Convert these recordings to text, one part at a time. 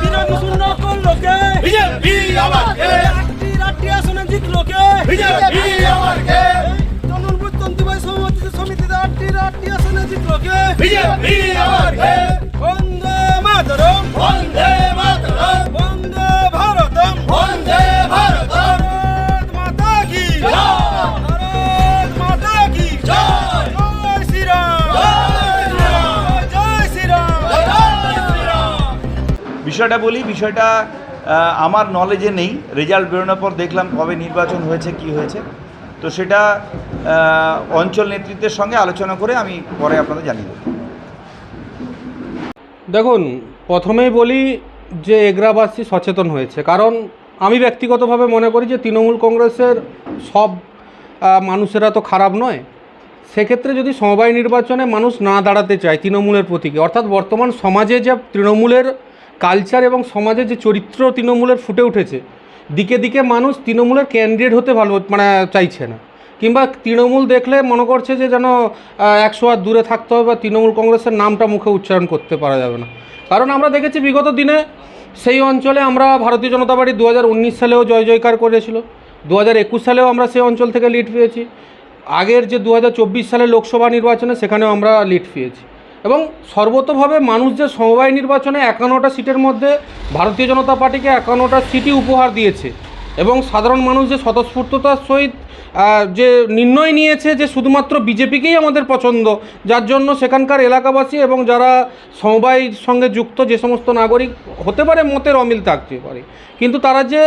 বিরোধী শূন্য করল কে রাত্রি আসনে জিতলো কে তনুর তন্তুবাই সমিতি সমিতিতে আটটি রাত্রি আসনে জিতলো কে বন্দে বিষয়টা বলি, বিষয়টা আমার নলেজে নেই। রেজাল্ট বেরোনোর পর দেখলাম কবে নির্বাচন হয়েছে, কি হয়েছে। তো সেটা অঞ্চল নেতৃত্বের সঙ্গে আলোচনা করে আমি পরে আপনাদের জানিয়ে দেবো। দেখুন, প্রথমেই বলি যে এগ্রাবাসী সচেতন হয়েছে। কারণ আমি ব্যক্তিগতভাবে মনে করি যে তৃণমূল কংগ্রেসের সব মানুষেরা তো খারাপ নয়। সেক্ষেত্রে যদি সমবায় নির্বাচনে মানুষ না দাঁড়াতে চায় তৃণমূলের প্রতীকে, অর্থাৎ বর্তমান সমাজে যে তৃণমূলের কালচার এবং সমাজে যে চরিত্র তৃণমূলের ফুটে উঠেছে, দিকে দিকে মানুষ তৃণমূলের ক্যান্ডিডেট হতে ভালো মানে চাইছে না। কিংবা তৃণমূল দেখলে মনে করছে যে যেন একশো আর দূরে থাকতে হবে বা তৃণমূল কংগ্রেসের নামটা মুখে উচ্চারণ করতে পারা যাবে না। কারণ আমরা দেখেছি বিগত দিনে সেই অঞ্চলে আমরা ভারতীয় জনতা পার্টি দু হাজার উনিশ সালেও জয় জয়কার করেছিল দু হাজার একুশ সালেও আমরা সেই অঞ্চল থেকে লিড পেয়েছি, আগের যে দু সালের লোকসভা নির্বাচনে সেখানেও আমরা লিড পেয়েছি। এবং সর্বতভাবে মানুষ যে সমবায় নির্বাচনে একান্নটা সিটের মধ্যে ভারতীয় জনতা পার্টিকে একান্নটা সিটই উপহার দিয়েছে। এবং সাধারণ মানুষ যে স্বতঃস্ফূর্ততার সহিত যে নির্ণয় নিয়েছে যে শুধুমাত্র বিজেপিকেই আমাদের পছন্দ, যার জন্য সেখানকার এলাকাবাসী এবং যারা সমবায়ের সঙ্গে যুক্ত যে সমস্ত নাগরিক, হতে পারে মতের অমিল থাকতে পারে, কিন্তু তারা যে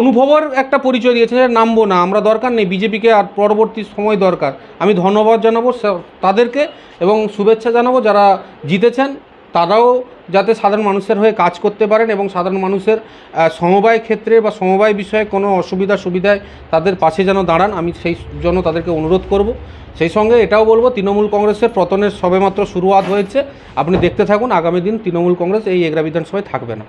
অনুভবের একটা পরিচয় দিয়েছে যে নামবো না, আমরা দরকার নেই, বিজেপিকে আর পরবর্তী সময় দরকার। আমি ধন্যবাদ জানাব তাদেরকে এবং শুভেচ্ছা জানাব যারা জিতেছেন। তারাও যাতে সাধারণ মানুষের হয়ে কাজ করতে পারেন এবং সাধারণ মানুষের সমবায় ক্ষেত্রে বা সমবায় বিষয়ে কোনো অসুবিধা সুবিধায় তাদের পাশে যেন দাঁড়ান, আমি সেই জন্য তাদেরকে অনুরোধ করব। সেই সঙ্গে এটাও বলব, তৃণমূল কংগ্রেসের পতনের সবেমাত্র শুরুয়াত হয়েছে। আপনি দেখতে থাকুন, আগামী দিন তৃণমূল কংগ্রেস এই এগরা বিধানসভায় থাকবে না।